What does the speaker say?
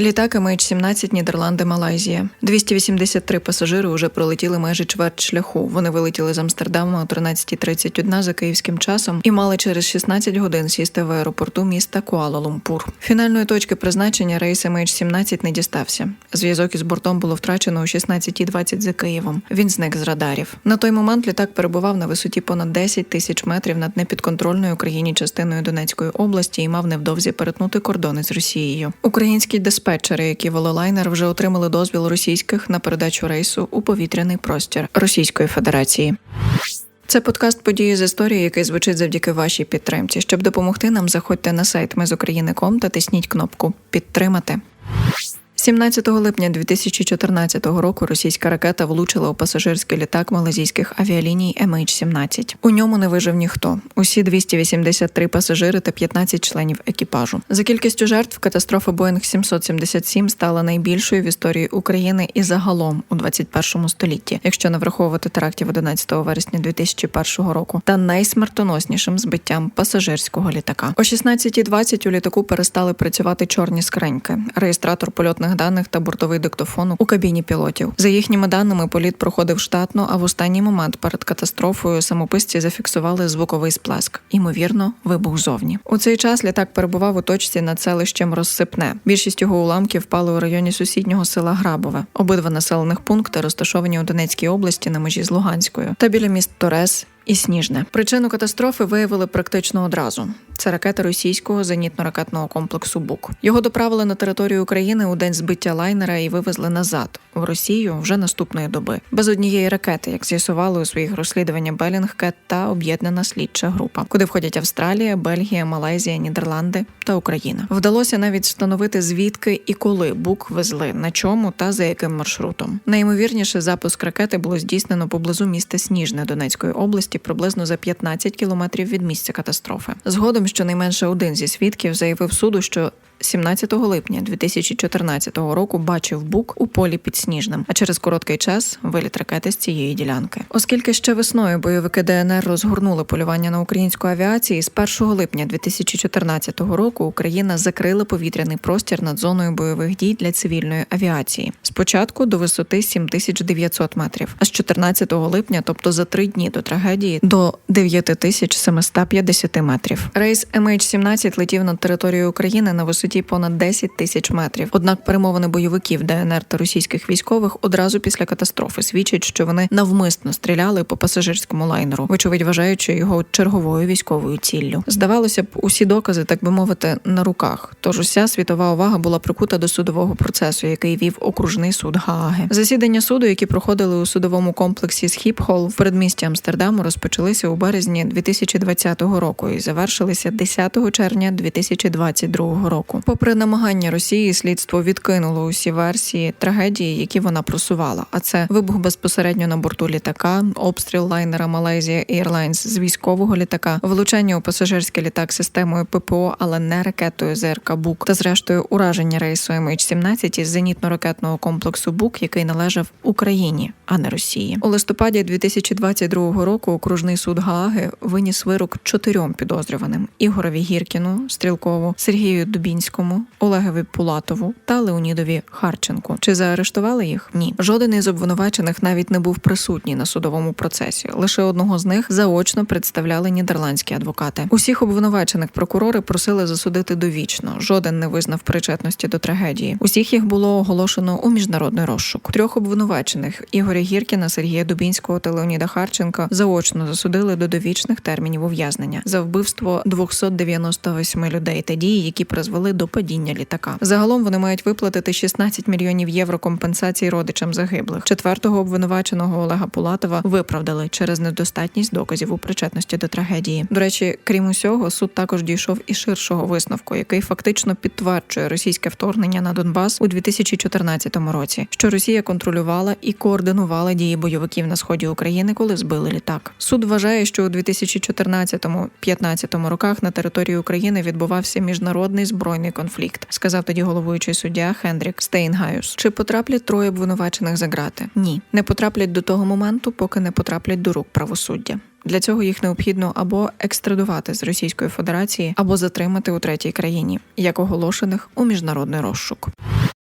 Літак MH17 Нідерланди, Малайзія. 283 пасажири уже пролетіли майже чверть шляху. Вони вилетіли з Амстердама о 13.31 за київським часом і мали через 16 годин сісти в аеропорту міста Куала-Лумпур. Фінальної точки призначення рейс MH17 не дістався. Зв'язок із бортом було втрачено о 16.20 за Києвом. Він зник з радарів. На той момент літак перебував на висоті понад 10 тисяч метрів над непідконтрольною Україні частиною Донецької області і мав невдовзі перетнути кордони з Росією. Українські диспетчери, які вели лайнер, вже отримали дозвіл російських на передачу рейсу у повітряний простір Російської Федерації. Це подкаст події з історії, який звучить завдяки вашій підтримці. Щоб допомогти нам, заходьте на сайт Ми з України.ком та тисніть кнопку Підтримати. 17 липня 2014 року російська ракета влучила у пасажирський літак малазійських авіаліній MH17. У ньому не вижив ніхто. Усі 283 пасажири та 15 членів екіпажу. За кількістю жертв катастрофа Боїнг 777 стала найбільшою в історії України і загалом у 21 столітті, якщо не враховувати терактів 11 вересня 2001 року, та найсмертоноснішим збиттям пасажирського літака. О 16.20 у літаку перестали працювати чорні скриньки, реєстратор польотних даних та бортовий диктофон у кабіні пілотів. За їхніми даними, політ проходив штатно, а в останній момент перед катастрофою самописці зафіксували звуковий сплеск. Ймовірно, вибух зовні. У цей час літак перебував у точці над селищем Розсипне. Більшість його уламків впали у районі сусіднього села Грабове. Обидва населених пункти розташовані у Донецькій області на межі з Луганською та біля міст Торес. І сніжне причину катастрофи виявили практично одразу. Це ракета російського зенітно-ракетного комплексу БУК. Його доправили на територію України у день збиття лайнера і вивезли назад в Росію вже наступної доби. Без однієї ракети, як з'ясували у своїх розслідуваннях Белінгкет та об'єднана слідча група, куди входять Австралія, Бельгія, Малайзія, Нідерланди та Україна. Вдалося навіть встановити звідки і коли БУК везли, на чому та за яким маршрутом. Найімовірніше запуск ракети було здійснено поблизу міста Сніжне Донецької області, приблизно за 15 кілометрів від місця катастрофи. Згодом щонайменше один зі свідків заявив суду, що 17 липня 2014 року бачив бук у полі під Сніжним, а через короткий час виліт ракети з цієї ділянки. Оскільки ще весною бойовики ДНР розгорнули полювання на українську авіацію, з 1 липня 2014 року Україна закрила повітряний простір над зоною бойових дій для цивільної авіації. Спочатку до висоти 7900 метрів, а з 14 липня, тобто за три дні до трагедії, до 9750 метрів. Рейс MH17 летів над територією України на висоті понад 10 тисяч метрів. Однак перемовини бойовиків ДНР та російських військових одразу після катастрофи свідчать, що вони навмисно стріляли по пасажирському лайнеру, вочевидь вважаючи його черговою військовою ціллю. Здавалося б, усі докази, так би мовити, на руках. Тож уся світова увага була прикута до судового процесу, який вів окружний суд Гааги. Засідання суду, які проходили у судовому комплексі Схіпхол в передмісті Амстердаму, розпочалися у березні 2020 року і завершилися 10 червня 2022 року. Попри намагання Росії, слідство відкинуло усі версії трагедії, які вона просувала. А це вибух безпосередньо на борту літака, обстріл лайнера Malaysia Airlines з військового літака, влучання у пасажирський літак системою ППО, але не ракетою ЗРК БУК, та зрештою ураження рейсу MH17 із зенітно-ракетного комплексу БУК, який належав Україні, а не Росії. У листопаді 2022 року окружний суд Гааги виніс вирок чотирьом підозрюваним: Ігорові Гіркіну, Стрілкову, Сергію Дубінському, Олегові Пулатову та Леонідові Харченку. Чи заарештували їх? Ні. Жоден із обвинувачених навіть не був присутній на судовому процесі. Лише одного з них заочно представляли нідерландські адвокати. Усіх обвинувачених прокурори просили засудити довічно. Жоден не визнав причетності до трагедії. Усіх їх було оголошено у міжнародний розшук. Трьох обвинувачених Ігоря Гіркіна, Сергія Дубінського та Леоніда Харченка заочно засудили до довічних термінів ув'язнення за вбивство 298 людей та дії, які призвели до падіння літака. Загалом вони мають виплатити 16 мільйонів євро компенсації родичам загиблих. Четвертого обвинуваченого Олега Пулатова виправдали через недостатність доказів у причетності до трагедії. До речі, крім усього, суд також дійшов і ширшого висновку, який фактично підтверджує російське вторгнення на Донбас у 2014 році, що Росія контролювала і координувала дії бойовиків на сході України, коли збили літак. Суд вважає, що у 2014-15 роках на території України відбувався міжнародний збройний конфлікт, сказав тоді головуючий суддя Хендрік Стейнгаюс. Чи потраплять троє обвинувачених за грати? Ні, не потраплять до того моменту, поки не потраплять до рук правосуддя. Для цього їх необхідно або екстрадувати з Російської Федерації, або затримати у третій країні, як оголошених у міжнародний розшук.